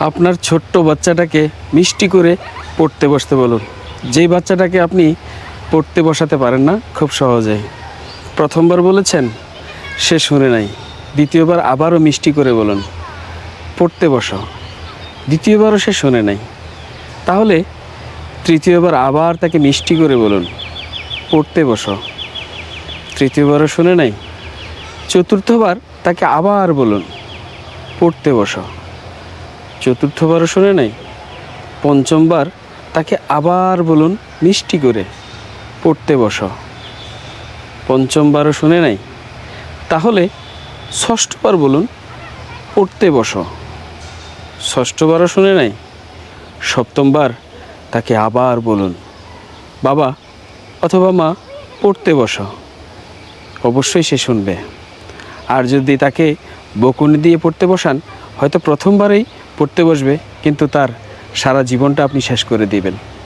আপনার ছোট্ট বাচ্চাটাকে মিষ্টি করে পড়তে বসতে বলুন। যেই বাচ্চাটাকে আপনি পড়তে বসাতে পারেন না, খুব সহজে। প্রথমবার বলেছেন, সে শুনে নাই। দ্বিতীয়বার আবারও মিষ্টি করে বলুন, পড়তে বসো। দ্বিতীয়বারও সে শোনে নাই। তাহলে তৃতীয়বার আবার তাকে মিষ্টি করে বলুন, পড়তে বসো। তৃতীয়বারও শুনে নাই। চতুর্থবার তাকে আবার বলুন, পড়তে বসো। চতুর্থবারও শুনে নাই। পঞ্চমবার তাকে আবার বলুন মিষ্টি করে পড়তে বস। পঞ্চমবারও শুনে নাই। তাহলে ষষ্ঠবার বলুন পড়তে বস। ষষ্ঠবারও শুনে নাই। সপ্তমবার তাকে আবার বলুন, বাবা অথবা মা, পড়তে বস। অবশ্যই সে শুনবে। আর যদি তাকে বকুনি দিয়ে পড়তে বসান হয়তো প্রথমবারেই পড়তে বসবে কিন্তু তার সারা জীবনটা আপনি শেষ করে দিবেন।